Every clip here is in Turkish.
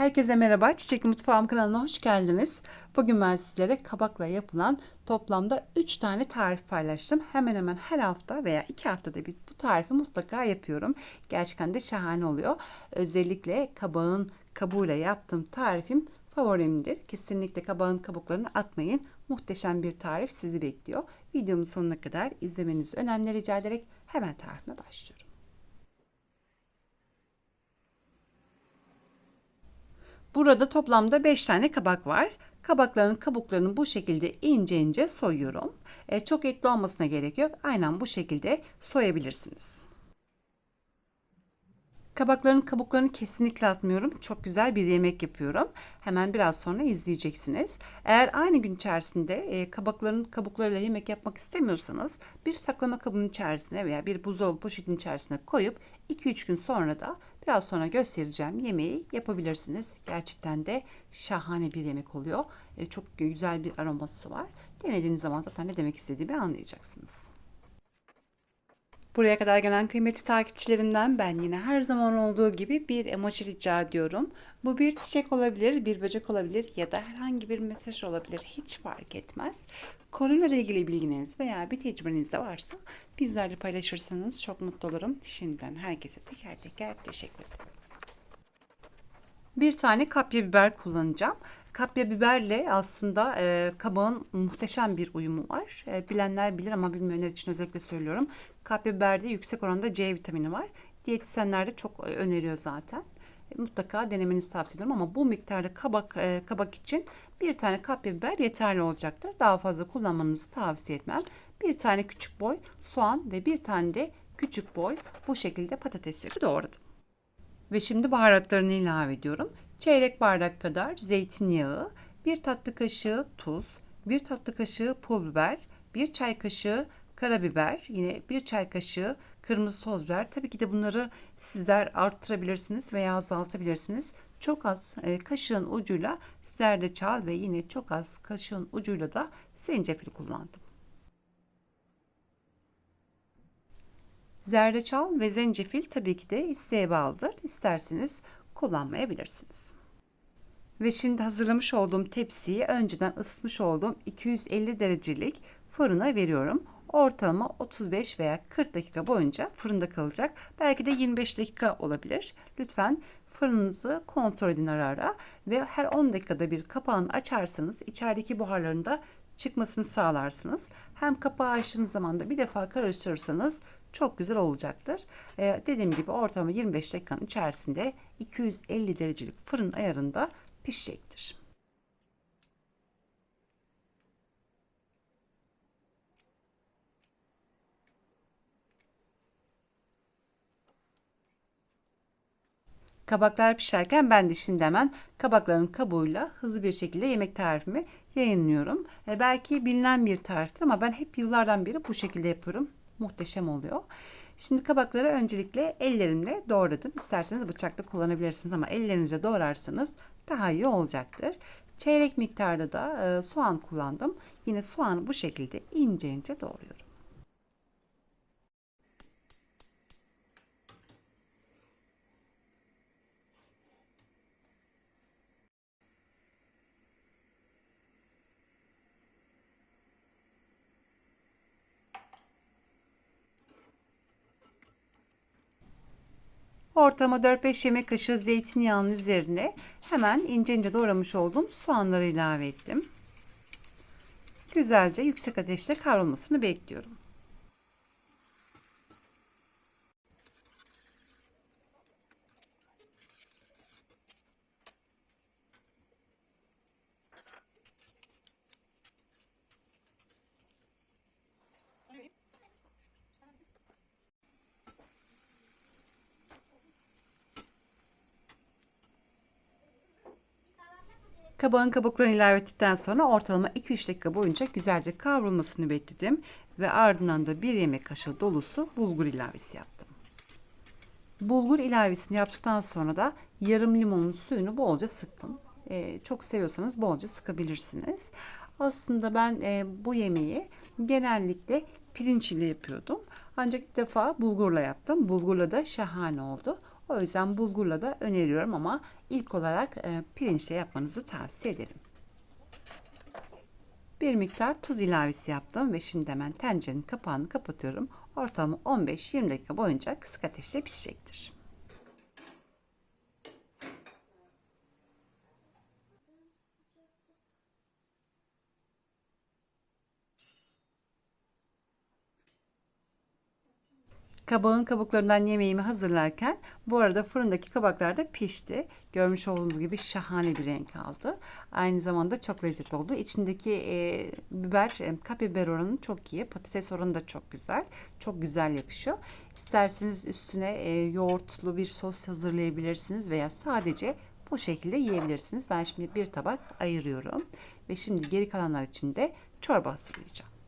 Herkese merhaba. Çiçekli Mutfağım kanalına hoş geldiniz. Bugün ben sizlere kabakla yapılan toplamda 3 tane tarif paylaştım. Hemen hemen her hafta veya 2 haftada bir bu tarifi mutlaka yapıyorum. Gerçekten de şahane oluyor. Özellikle kabağın kabuğuyla yaptığım tarifim favorimdir. Kesinlikle kabağın kabuklarını atmayın. Muhteşem bir tarif sizi bekliyor. Videomun sonuna kadar izlemenizi önemli rica ederek hemen tarifime başlıyorum. Burada toplamda 5 tane kabak var. Kabakların kabuklarını bu şekilde ince ince soyuyorum. E, çok etli olmasına gerek yok. Aynen bu şekilde soyabilirsiniz. Kabakların kabuklarını kesinlikle atmıyorum. Çok güzel bir yemek yapıyorum. Hemen biraz sonra izleyeceksiniz. Eğer aynı gün içerisinde e, kabakların kabuklarıyla yemek yapmak istemiyorsanız bir saklama kabının içerisine veya bir buzdolabı poşetin içerisine koyup 2-3 gün sonra da biraz sonra göstereceğim yemeği yapabilirsiniz. Gerçekten de şahane bir yemek oluyor. E, çok güzel bir aroması var. Denediğiniz zaman zaten ne demek istediğimi anlayacaksınız. Buraya kadar gelen kıymetli takipçilerimden ben yine her zaman olduğu gibi bir emoji rica ediyorum. Bu bir çiçek olabilir, bir böcek olabilir ya da herhangi bir mesaj olabilir. Hiç fark etmez. Konuyla ilgili bilginiz veya bir tecrübeniz de varsa bizlerle paylaşırsanız çok mutlu olurum. Şimdiden herkese teker teker teşekkür ederim. Bir tane kapya biber kullanacağım. Kapya biberle aslında e, kabağın muhteşem bir uyumu var. E, bilenler bilir ama bilmeyenler için özellikle söylüyorum. Kapya biberde yüksek oranda C vitamini var. Diyetisyenler de çok e, öneriyor zaten. E, mutlaka denemenizi tavsiye ederim ama bu miktarda kabak e, kabak için bir tane kapya biber yeterli olacaktır. Daha fazla kullanmanızı tavsiye etmem. Bir tane küçük boy soğan ve bir tane de küçük boy bu şekilde patatesleri doğradım. Ve şimdi baharatlarını ilave ediyorum. Çeyrek bardak kadar zeytinyağı, bir tatlı kaşığı tuz, bir tatlı kaşığı pul biber, bir çay kaşığı karabiber, yine bir çay kaşığı kırmızı toz biber. Tabii ki de bunları sizler arttırabilirsiniz veya azaltabilirsiniz. Çok az e, kaşığın ucuyla zerdeçal ve yine çok az kaşığın ucuyla da zencefil kullandım. Zerdeçal ve zencefil tabii ki de isteğe bağlıdır. İsterseniz kullanmayabilirsiniz. Ve şimdi hazırlamış olduğum tepsiyi önceden ısıtmış olduğum 250 derecelik fırına veriyorum. Ortalama 35 veya 40 dakika boyunca fırında kalacak. Belki de 25 dakika olabilir. Lütfen fırınınızı kontrol edin ara ara ve her 10 dakikada bir kapağını açarsanız içerideki buharların da çıkmasını sağlarsınız. Hem kapağı açtığınız zaman da bir defa karıştırırsanız çok güzel olacaktır. Ee, dediğim gibi ortalama 25 dakikanın içerisinde 250 derecelik fırın ayarında pişecektir. Kabaklar pişerken ben de şimdi hemen kabakların kabuğuyla hızlı bir şekilde yemek tarifimi yayınlıyorum. E, belki bilinen bir tariftir ama ben hep yıllardan beri bu şekilde yapıyorum. Muhteşem oluyor. Şimdi kabakları öncelikle ellerimle doğradım. İsterseniz bıçakla kullanabilirsiniz ama ellerinizle doğrarsanız daha iyi olacaktır. Çeyrek miktarda da e, soğan kullandım. Yine soğanı bu şekilde ince ince doğruyorum. Ortama 4-5 yemek kaşığı zeytinyağının üzerine hemen ince ince doğramış olduğum soğanları ilave ettim. Güzelce yüksek ateşte kavrulmasını bekliyorum. Kabağın kabuklarını ilave ettikten sonra ortalama 2-3 dakika boyunca güzelce kavrulmasını bekledim ve ardından da bir yemek kaşığı dolusu bulgur ilavesi yaptım. Bulgur ilavesini yaptıktan sonra da yarım limonun suyunu bolca sıktım. Ee, çok seviyorsanız bolca sıkabilirsiniz. Aslında ben e, bu yemeği genellikle pirinç ile yapıyordum. Ancak ilk defa bulgurla yaptım. Bulgurla da şahane oldu. O yüzden bulgurla da öneriyorum ama ilk olarak e, pirinçle yapmanızı tavsiye ederim. Bir miktar tuz ilavesi yaptım ve şimdi hemen tencerenin kapağını kapatıyorum. Ortalama 15-20 dakika boyunca kısık ateşte pişecektir. Kabağın kabuklarından yemeğimi hazırlarken bu arada fırındaki kabaklar da pişti. Görmüş olduğunuz gibi şahane bir renk aldı. Aynı zamanda çok lezzetli oldu. İçindeki e, biber, e, kapya biber oranı çok iyi. Patates oranı da çok güzel. Çok güzel yakışıyor. İsterseniz üstüne e, yoğurtlu bir sos hazırlayabilirsiniz veya sadece bu şekilde yiyebilirsiniz. Ben şimdi bir tabak ayırıyorum. Ve şimdi geri kalanlar için de çorba hazırlayacağım.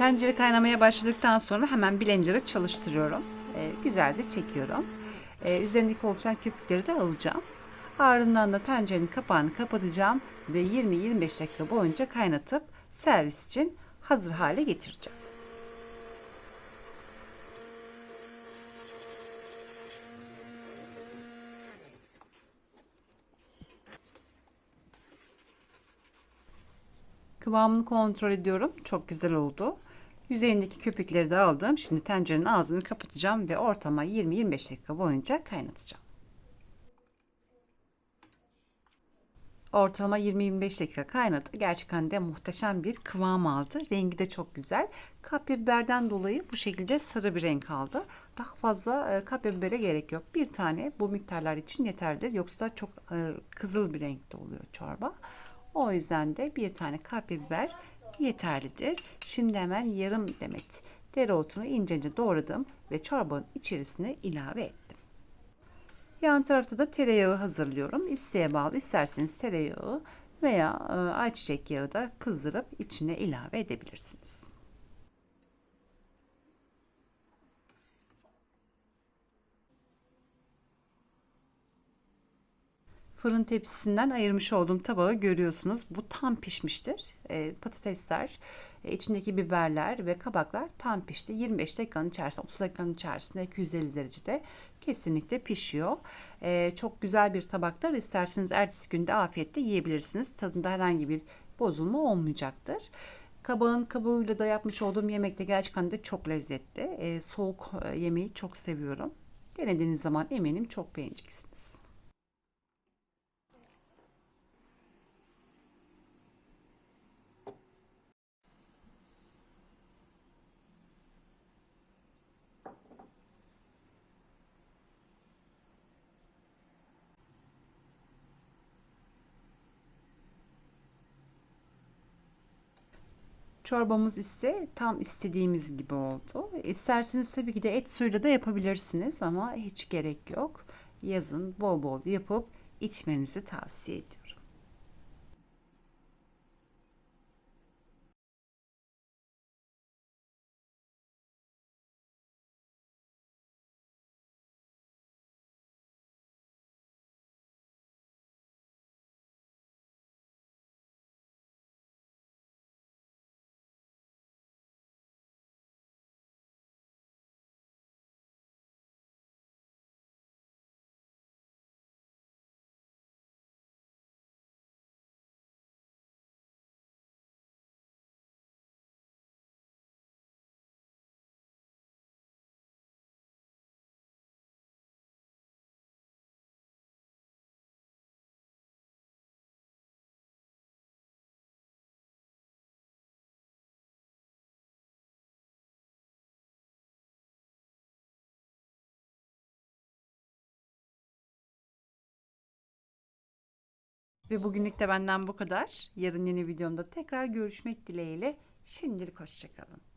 Tencere kaynamaya başladıktan sonra hemen blender'ı çalıştırıyorum. E, güzelce çekiyorum. E, üzerindeki oluşan köpükleri de alacağım. Ardından da tencerenin kapağını kapatacağım ve 20-25 dakika boyunca kaynatıp servis için hazır hale getireceğim. Kıvamını kontrol ediyorum. Çok güzel oldu. Yüzeyindeki köpükleri de aldım. Şimdi tencerenin ağzını kapatacağım ve ortama 20-25 dakika boyunca kaynatacağım. Ortalama 20-25 dakika kaynadı. Gerçekten de muhteşem bir kıvam aldı. Rengi de çok güzel. Kapya biberden dolayı bu şekilde sarı bir renk aldı. Daha fazla e, kapya bibere gerek yok. Bir tane bu miktarlar için yeterlidir. Yoksa çok e, kızıl bir renkte oluyor çorba. O yüzden de bir tane kapya biber yeterlidir. Şimdi hemen yarım demet dereotunu ince ince doğradım ve çorbanın içerisine ilave ettim. Yan tarafta da tereyağı hazırlıyorum. İsteğe bağlı isterseniz tereyağı veya e, ayçiçek yağı da kızdırıp içine ilave edebilirsiniz. Fırın tepsisinden ayırmış olduğum tabağı görüyorsunuz. Bu tam pişmiştir. E, patatesler, e, içindeki biberler ve kabaklar tam pişti. 25 dakikanın içerisinde, 30 dakikanın içerisinde 250 derecede kesinlikle pişiyor. E, çok güzel bir tabaklar. İsterseniz ertesi günde afiyetle yiyebilirsiniz. Tadında herhangi bir bozulma olmayacaktır. Kabağın kabuğuyla da yapmış olduğum yemek de gerçekten de çok lezzetli. E, soğuk e, yemeği çok seviyorum. Denediğiniz zaman eminim çok beğeneceksiniz. Çorbamız ise tam istediğimiz gibi oldu. İsterseniz tabii ki de et suyuyla da yapabilirsiniz ama hiç gerek yok. Yazın bol bol yapıp içmenizi tavsiye ediyorum. Ve bugünlük de benden bu kadar. Yarın yeni videomda tekrar görüşmek dileğiyle. Şimdilik hoşçakalın.